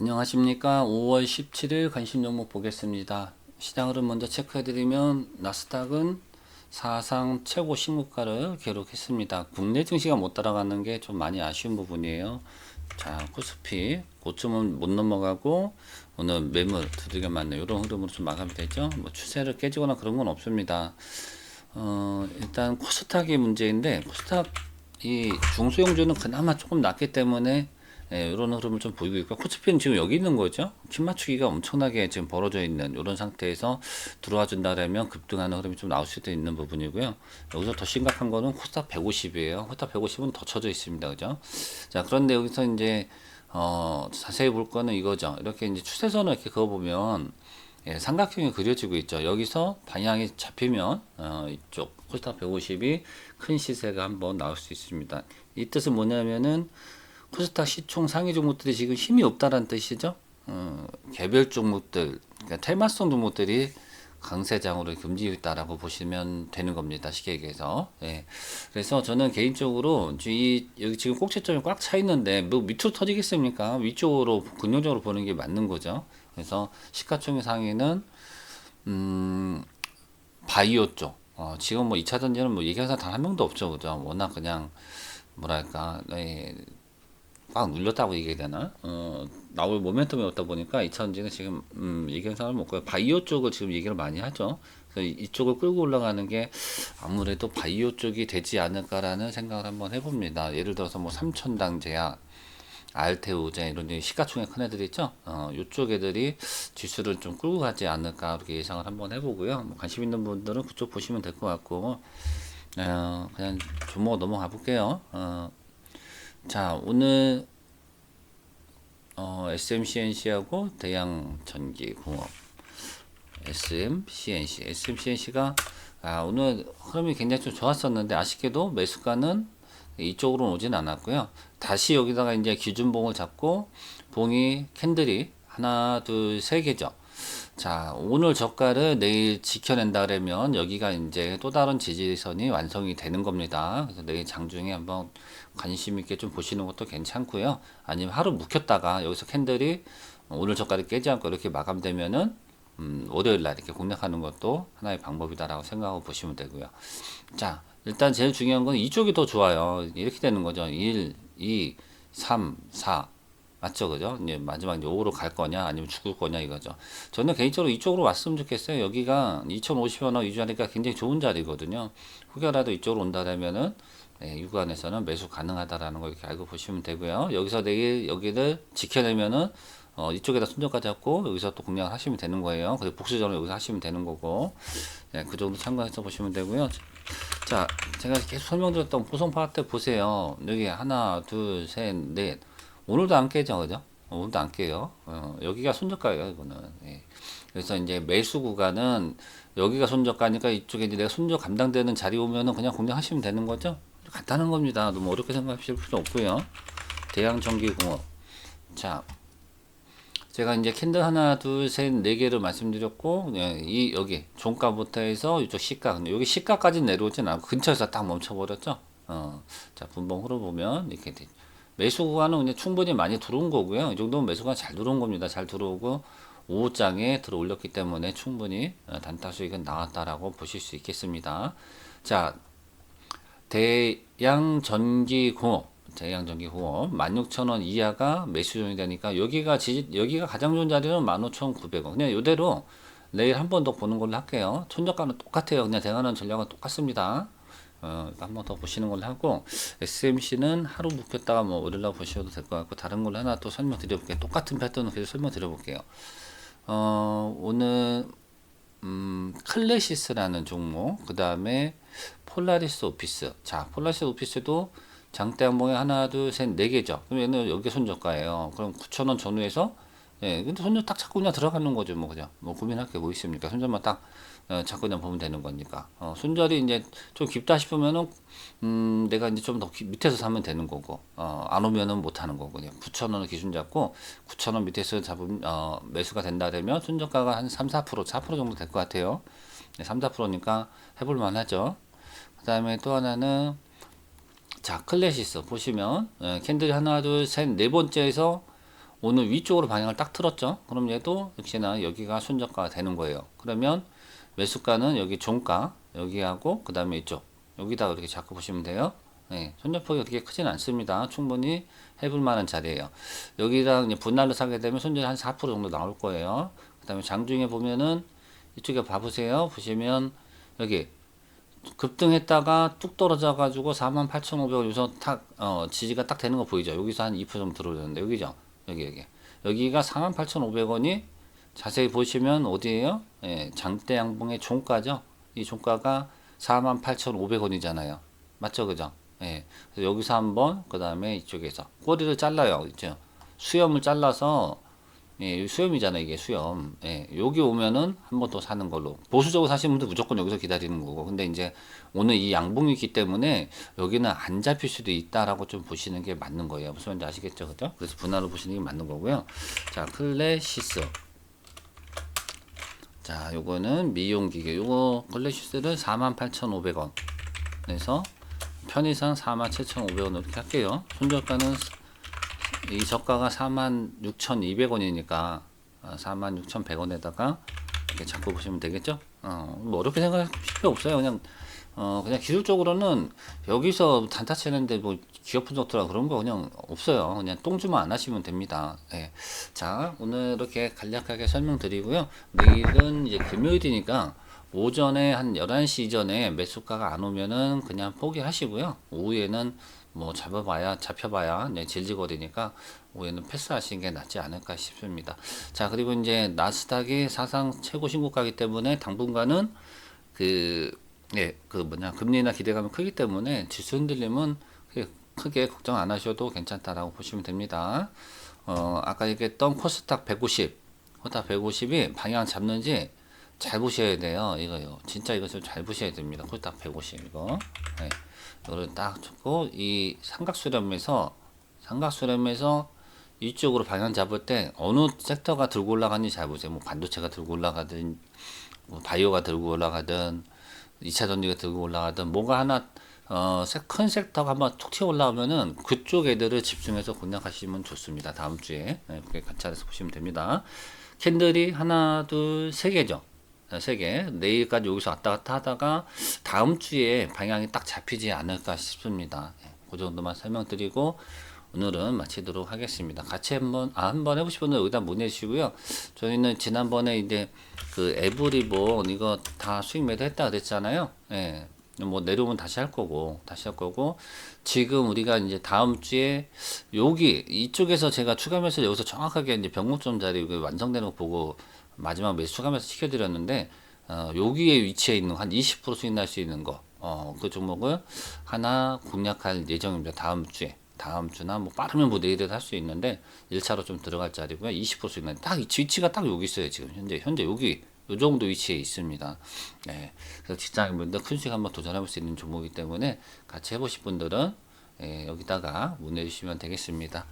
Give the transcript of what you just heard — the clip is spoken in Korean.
안녕하십니까. 5월 17일 관심 종목 보겠습니다. 시장 흐름 먼저 체크해드리면 나스닥은 사상 최고 신고가를 기록했습니다. 국내 증시가 못 따라가는 게 좀 많이 아쉬운 부분이에요. 자, 코스피 고점은 못 넘어가고 오늘 매물 두들겨 맞는 이런 흐름으로 좀 마감이 되죠. 뭐 추세를 깨지거나 그런 건 없습니다. 어, 일단 코스닥이 문제인데 코스닥 이 중소형주는 그나마 조금 낮기 때문에 예, 이런 흐름을 좀 보이고 있고 코스피는 지금 여기 있는 거죠. 킴 맞추기가 엄청나게 지금 벌어져 있는 이런 상태에서 들어와 준다라면 급등하는 흐름이 좀 나올 수도 있는 부분이고요. 여기서 더 심각한 거는 코스닥 150이에요. 코스닥 150은 더 쳐져 있습니다. 그죠? 자, 그런데 여기서 이제 어, 자세히 볼 거는 이거죠. 이렇게 이제 추세선을 이렇게 그어 보면 예, 삼각형이 그려지고 있죠. 여기서 방향이 잡히면 어, 이쪽 코스닥 150이 큰 시세가 한번 나올 수 있습니다. 이 뜻은 뭐냐면은 코스닥 시총 상위 종목들이 지금 힘이 없다는 뜻이죠. 어, 개별 종목들, 그러니까 테마성 종목들이 강세장으로 금지고 있다라고 보시면 되는 겁니다. 쉽게 얘기해서. 예. 그래서 저는 개인적으로 이 여기 지금 꼭지점이 꽉 차 있는데 뭐 밑으로 터지겠습니까? 위쪽으로 긍정적으로 보는 게 맞는 거죠. 그래서 시가총액 상위는 음, 바이오 쪽. 어, 지금 뭐 2차 전지는 뭐 얘기하는 사람 단 한 명도 없죠. 그죠? 워낙 그냥 뭐랄까, 예, 꽉 눌렸다고 얘기해야 되나? 어, 나올 모멘텀이 없다 보니까 2차 전지는 지금 음, 얘기하는 사람은 없고요. 바이오 쪽을 지금 얘기를 많이 하죠. 그래서 이- 이쪽을 끌고 올라가는 게 아무래도 바이오 쪽이 되지 않을까라는 생각을 한번 해봅니다. 예를 들어서 뭐 삼천당 제약, 알테우제 이런 시가총액 큰 애들 있죠. 어, 요쪽 애들이 지수를 좀 끌고 가지 않을까 이렇게 예상을 한번 해보고요. 뭐 관심 있는 분들은 그쪽 보시면 될 것 같고, 어, 그냥 종목 넘어가 볼게요. 어, 자 오늘 어, SMCNC하고 대양전기공업 SMCNC SMCNC가 아, 오늘 흐름이 굉장히 좀 좋았었는데 아쉽게도 매수가는 이쪽으로 오진 않았고요. 다시 여기다가 이제 기준봉을 잡고 봉이 캔들이 하나 둘 세 개죠. 자 오늘 저가를 내일 지켜낸다 그러면 여기가 이제 또 다른 지지선이 완성이 되는 겁니다. 그래서 내일 장중에 한번 관심 있게 좀 보시는 것도 괜찮고요. 아니면 하루 묵혔다가 여기서 캔들이 오늘 저가를 깨지 않고 이렇게 마감되면은 음, 월요일 날 이렇게 공략하는 것도 하나의 방법이다라고 생각하고 보시면 되고요. 자, 일단 제일 중요한 건 이쪽이 더 좋아요. 이렇게 되는 거죠. 1, 2, 3, 4. 맞죠, 그죠? 이제 마지막 이제 5로 갈 거냐, 아니면 죽을 거냐 이거죠. 저는 개인적으로 이쪽으로 왔으면 좋겠어요. 여기가 2,050원 유지하니까 굉장히 좋은 자리거든요. 혹여라도 이쪽으로 온다라면은 네, 유관에서는 매수 가능하다라는 걸 이렇게 알고 보시면 되고요. 여기서 내일 여기를 지켜내면은 어, 이쪽에다 손절까지 잡고 여기서 또 공략을 하시면 되는 거예요. 그리고 복수전을 여기서 하시면 되는 거고 네, 그 정도 참고해서 보시면 되고요. 자, 제가 계속 설명드렸던 보성 파트 보세요. 여기 하나, 둘, 셋, 넷. 오늘도 안 깨죠, 그죠? 오늘도 안 깨요. 어, 여기가 손절가예요, 이거는. 예. 그래서 이제 매수 구간은 여기가 손절가니까 이쪽에 이제 내가 손절 감당되는 자리 오면은 그냥 공략하시면 되는 거죠. 간단한 겁니다. 너무 어렵게 생각하실 필요 없고요. 대양 전기공업. 자, 제가 이제 캔들 하나, 둘, 셋, 네 개를 말씀드렸고, 예, 이 여기 종가부터 해서 이쪽 시가, 여기 시가까지 내려오진 않고 근처에서 딱 멈춰버렸죠. 어, 자 분봉 흐름 보면 이렇게 돼. 매수 구간은 그냥 충분히 많이 들어온 거고요. 이 정도면 매수가 잘 들어온 겁니다. 잘 들어오고 5장에 들어 올렸기 때문에 충분히 어, 단타 수익은 나왔다라고 보실 수 있겠습니다. 자, 대양전기공업 대양전기공업 16,000원 이하가 매수존이 되니까 여기가 지, 여기가 가장 좋은 자리는 15,900원. 그냥 이대로 내일 한 번 더 보는 걸로 할게요. 천저가는 똑같아요. 그냥 대응하는 전략은 똑같습니다. 어, 한번 더 보시는 걸로 하고 SMC는 하루 묵혔다가 뭐 오르려고 보셔도 될 것 같고 다른 걸로 하나 또 설명드려 볼게요. 똑같은 패턴을 계속 설명드려 볼게요. 어, 오늘 음, 클래시스라는 종목, 그 다음에 폴라리스 오피스. 자, 폴라리스 오피스도 장대 항봉에 하나, 둘, 셋, 네 개죠. 그럼 얘는 여기 손절가예요. 그럼 9,000원 전후에서, 예, 근데 손절 딱 잡고 그냥 들어가는 거죠, 뭐, 그죠. 뭐, 고민할 게 뭐 있습니까? 손절만 딱, 어, 잡고 그냥 보면 되는 거니까. 어, 손절이 이제 좀 깊다 싶으면은, 음, 내가 이제 좀 더 밑에서 사면 되는 거고, 어, 안 오면은 못 하는 거고, 그냥 9,000원을 기준 잡고, 9,000원 밑에서 잡으면, 어, 매수가 된다면 손절가가 한 3, 4%, 4% 정도 될 것 같아요. 네, 3, 4%니까 해볼 만 하죠. 그 다음에 또 하나는, 자, 클래시스 보시면, 예, 캔들 하나, 둘, 셋, 네 번째에서 오늘 위쪽으로 방향을 딱 틀었죠. 그럼 얘도 역시나 여기가 손저가가 되는 거예요. 그러면 매수가는 여기 종가 여기하고 그 다음에 이쪽 여기다가 이렇게 잡고 보시면 돼요. 네, 손절폭이 그렇게 크진 않습니다. 충분히 해볼 만한 자리예요. 여기랑 이제 분할로 사게 되면 손절 한4% 정도 나올 거예요. 그 다음에 장중에 보면은 이쪽에 봐보세요. 보시면 여기 급등했다가 뚝 떨어져 가지고 48,500원 여기서 탁 어, 지지가 딱 되는 거 보이죠? 여기서 한 2% 정도 들어오는데 여기죠? 여기 여기 여기가 48,500원이 자세히 보시면 어디에요? 예, 장대 양봉의 종가죠. 이 종가가 48,500원이잖아요. 맞죠, 그죠? 예, 여기서 한번 그 다음에 이쪽에서 꼬리를 잘라요, 있죠? 수염을 잘라서 예, 수염이잖아 이게 수염. 예, 여기 오면은 한 번 더 사는 걸로. 보수적으로 사시는 분들 무조건 여기서 기다리는 거고. 근데 이제 오늘 이 양봉이 있기 때문에 여기는 안 잡힐 수도 있다라고 좀 보시는 게 맞는 거예요. 무슨 말인지 아시겠죠, 그죠? 그래서 분할로 보시는 게 맞는 거고요. 자, 클래시스. 자, 요거는 미용 기계. 요거 클래시스를 48,500원. 그래서 편의상 47,500원 이렇게 할게요. 손절가는 이 저가가 46,200원이니까 46,100원에다가 이렇게 잡고 보시면 되겠죠? 어, 뭐 어렵게 생각할 필요 없어요. 그냥 어, 그냥 기술적으로는 여기서 단타 치는데 뭐 기업 분석들아 그런 거 그냥 없어요. 그냥 똥주만 안 하시면 됩니다. 예. 자, 오늘 이렇게 간략하게 설명드리고요. 내일은 이제 금요일이니까 오전에 한 11시 이전에 매수가가 안 오면은 그냥 포기하시고요. 오후에는 뭐 잡아봐야 잡혀봐야 이제 질질거리니까 오후에는 패스하시는 게 낫지 않을까 싶습니다. 자 그리고 이제 나스닥이 사상 최고 신고가기 때문에 당분간은 그 예, 그 뭐냐 금리나 기대감이 크기 때문에 지수 흔들림은 크게 걱정 안 하셔도 괜찮다라고 보시면 됩니다. 어 아까 얘기했던 코스닥 150, 코스닥 150이 방향 잡는지 잘 보셔야 돼요. 이거요. 진짜 이것을 잘 보셔야 됩니다. 코스닥 150 이거. 네. 이거를 딱 잡고 이 삼각수렴에서 삼각수렴에서 이쪽으로 방향 잡을 때 어느 섹터가 들고 올라가는지 잘 보세요. 뭐 반도체가 들고 올라가든 뭐 바이오가 들고 올라가든 2차 전지가 들고 올라가든 뭐가 하나 어, 세- 큰 섹터가 한번 툭 튀어 올라오면은 그쪽 애들을 집중해서 공략하시면 좋습니다. 다음 주에 네, 그렇게 관찰해서 보시면 됩니다. 캔들이 하나, 둘, 세 개죠. 네, 세 개. 내일까지 여기서 왔다 갔다 하다가 다음 주에 방향이 딱 잡히지 않을까 싶습니다. 네, 그 정도만 설명드리고 오늘은 마치도록 하겠습니다. 같이 한번 아 한번 분은 여기다 보내주시고요. 저희는 지난번에 이제 그 에브리본 이거 다 수익 매도 했다 그랬잖아요. 예. 뭐 내려오면 다시 할 거고 다시 할 거고 지금 우리가 이제 다음 주에 여기 이쪽에서 제가 추가 매수 여기서 정확하게 이제 병목점 자리 완성되는 거 보고 마지막 매수 추가 매수 시켜드렸는데 어, 여기에 위치해 있는 한 20% 수익 날 수 있는 거 어, 그 종목을 하나 공략할 예정입니다. 다음 주에 다음 주나 뭐 빠르면 뭐 내일에도 할 수 있는데 1차로 좀 들어갈 자리고요. 20% 수익 날딱 위치가 딱 여기 있어요. 지금 현재 현재 여기 요 정도 위치에 있습니다. 네. 그래서 직장인분들 큰 수익 한번 도전해 볼 수 있는 종목이기 때문에 같이 해보실 분들은 예, 여기다가 문의해 주시면 되겠습니다.